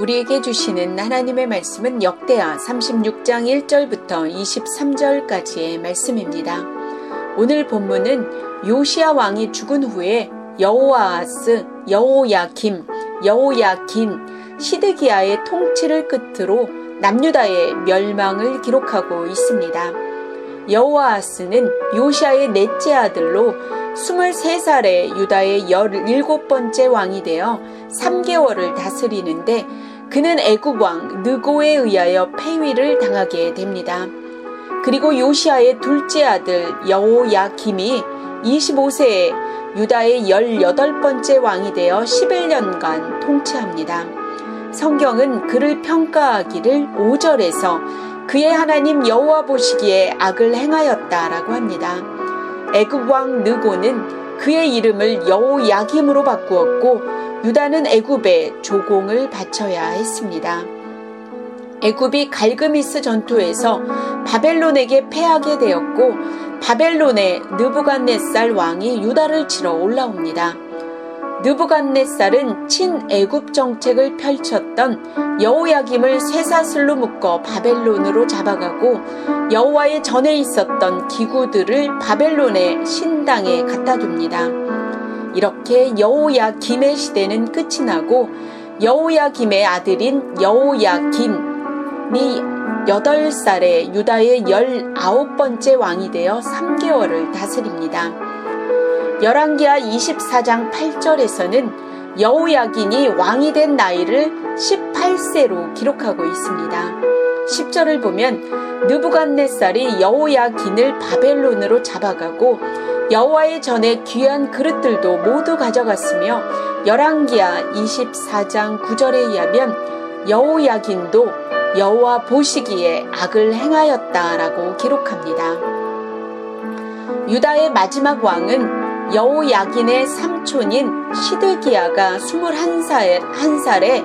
우리에게 주시는 하나님의 말씀은 역대하 36장 1절부터 23절까지의 말씀입니다. 오늘 본문은 요시아 왕이 죽은 후에 여호아스, 여호야김, 여호야긴, 시드기야의 통치를 끝으로 남유다의 멸망을 기록하고 있습니다. 여호아스는 요시아의 넷째 아들로 23살에 유다의 17번째 왕이 되어 3개월을 다스리는데 그는 애굽 왕 느고에 의하여 폐위를 당하게 됩니다. 그리고 요시아의 둘째 아들 여호야김이 25세에 유다의 18번째 왕이 되어 11년간 통치합니다. 성경은 그를 평가하기를 5절에서 그의 하나님 여호와 보시기에 악을 행하였다라고 합니다. 애굽 왕 느고는 그의 이름을 여호야김으로 바꾸었고 유다는 애굽에 조공을 바쳐야 했습니다. 애굽이 갈그미스 전투에서 바벨론에게 패하게 되었고 바벨론의 느부갓네살 왕이 유다를 치러 올라옵니다. 느부갓네살은 친애굽 정책을 펼쳤던 여호야김을 쇠사슬로 묶어 바벨론으로 잡아가고 여호와의 전에 있었던 기구들을 바벨론의 신당에 갖다 둡니다. 이렇게 여호야김의 시대는 끝이 나고 여호야김의 아들인 여호야긴이 8살에 유다의 19번째 왕이 되어 3개월을 다스립니다. 열왕기하 24장 8절에서는 여호야긴이 왕이 된 나이를 18세로 기록하고 있습니다. 10절을 보면 느부갓네살이 여호야긴을 바벨론으로 잡아가고 여호와의 전에 귀한 그릇들도 모두 가져갔으며 열왕기하 24장 9절에 의하면 여호야긴도 여호와 보시기에 악을 행하였다라고 기록합니다. 유다의 마지막 왕은 여호야긴의 삼촌인 시드기야가 21살, 한 살에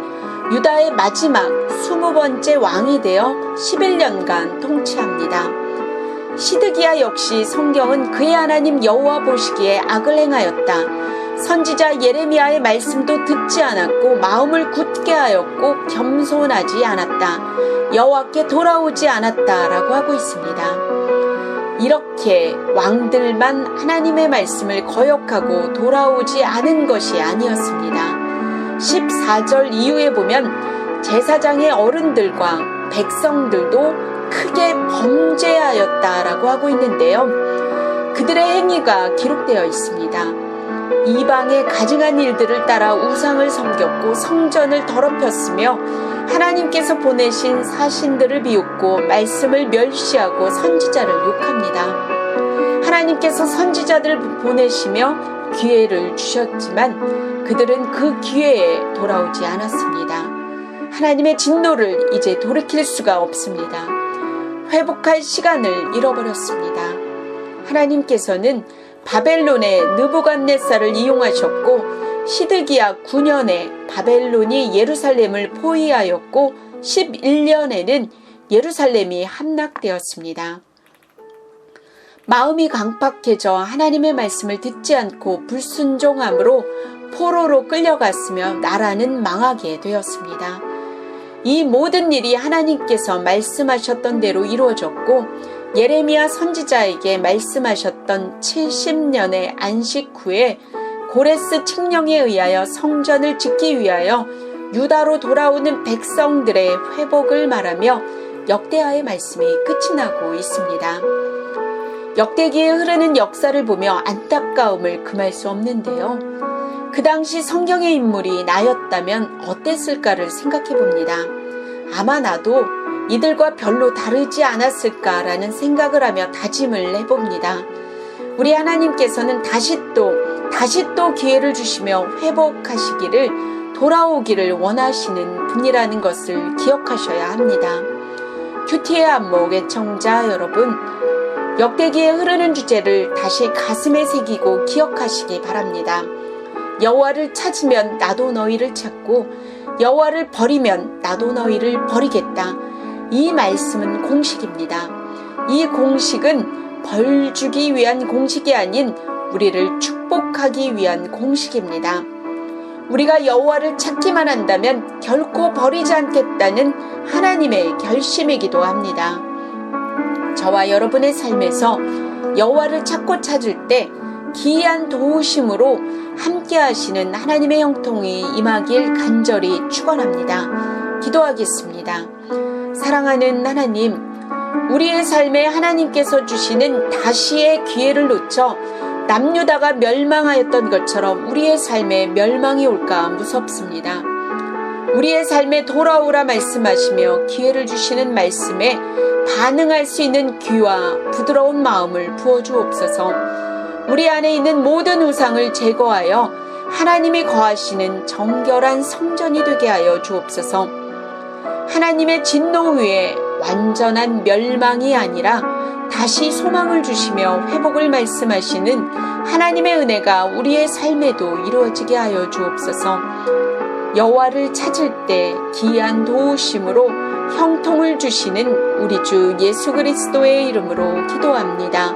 유다의 마지막 20번째 왕이 되어 11년간 통치합니다. 시드기야 역시 성경은 그의 하나님 여호와 보시기에 악을 행하였다. 선지자 예레미야의 말씀도 듣지 않았고 마음을 굳게 하였고 겸손하지 않았다. 여호와께 돌아오지 않았다라고 하고 있습니다. 이렇게 왕들만 하나님의 말씀을 거역하고 돌아오지 않은 것이 아니었습니다. 14절 이후에 보면 제사장의 어른들과 백성들도 크게 범죄하였다라고 하고 있는데요. 그들의 행위가 기록되어 있습니다. 이방의 가증한 일들을 따라 우상을 섬겼고 성전을 더럽혔으며 하나님께서 보내신 사신들을 비웃고 말씀을 멸시하고 선지자를 욕합니다. 하나님께서 선지자들을 보내시며 기회를 주셨지만 그들은 그 기회에 돌아오지 않았습니다. 하나님의 진노를 이제 돌이킬 수가 없습니다. 회복할 시간을 잃어버렸습니다. 하나님께서는 바벨론의 느부갓네살을 이용하셨고 시드기야 9년에 바벨론이 예루살렘을 포위하였고 11년에는 예루살렘이 함락되었습니다. 마음이 강팍해져 하나님의 말씀을 듣지 않고 불순종함으로 포로로 끌려갔으며 나라는 망하게 되었습니다. 이 모든 일이 하나님께서 말씀하셨던 대로 이루어졌고 예레미야 선지자에게 말씀하셨던 70년의 안식 후에 고레스 칙령에 의하여 성전을 짓기 위하여 유다로 돌아오는 백성들의 회복을 말하며 역대하의 말씀이 끝이 나고 있습니다. 역대기에 흐르는 역사를 보며 안타까움을 금할 수 없는데요. 그 당시 성경의 인물이 나였다면 어땠을까를 생각해 봅니다. 아마 나도 이들과 별로 다르지 않았을까라는 생각을 하며 다짐을 해봅니다. 우리 하나님께서는 다시 또, 다시 또 기회를 주시며 회복하시기를 돌아오기를 원하시는 분이라는 것을 기억하셔야 합니다. 큐티의 안목 애청자 여러분, 역대기에 흐르는 주제를 다시 가슴에 새기고 기억하시기 바랍니다. 여호와를 찾으면 나도 너희를 찾고 여호와를 버리면 나도 너희를 버리겠다. 이 말씀은 공식입니다. 이 공식은 벌 주기 위한 공식이 아닌 우리를 축복하기 위한 공식입니다. 우리가 여호와를 찾기만 한다면 결코 버리지 않겠다는 하나님의 결심이기도 합니다. 저와 여러분의 삶에서 여호와를 찾고 찾을 때 기이한 도우심으로 함께 하시는 하나님의 형통이 임하길 간절히 축원합니다. 기도하겠습니다. 사랑하는 하나님, 우리의 삶에 하나님께서 주시는 다시의 기회를 놓쳐 남유다가 멸망하였던 것처럼 우리의 삶에 멸망이 올까 무섭습니다. 우리의 삶에 돌아오라 말씀하시며 기회를 주시는 말씀에 반응할 수 있는 귀와 부드러운 마음을 부어주옵소서. 우리 안에 있는 모든 우상을 제거하여 하나님이 거하시는 정결한 성전이 되게 하여 주옵소서. 하나님의 진노 위에 완전한 멸망이 아니라 다시 소망을 주시며 회복을 말씀하시는 하나님의 은혜가 우리의 삶에도 이루어지게 하여 주옵소서. 여호와를 찾을 때 기이한 도우심으로 형통을 주시는 우리 주 예수 그리스도의 이름으로 기도합니다.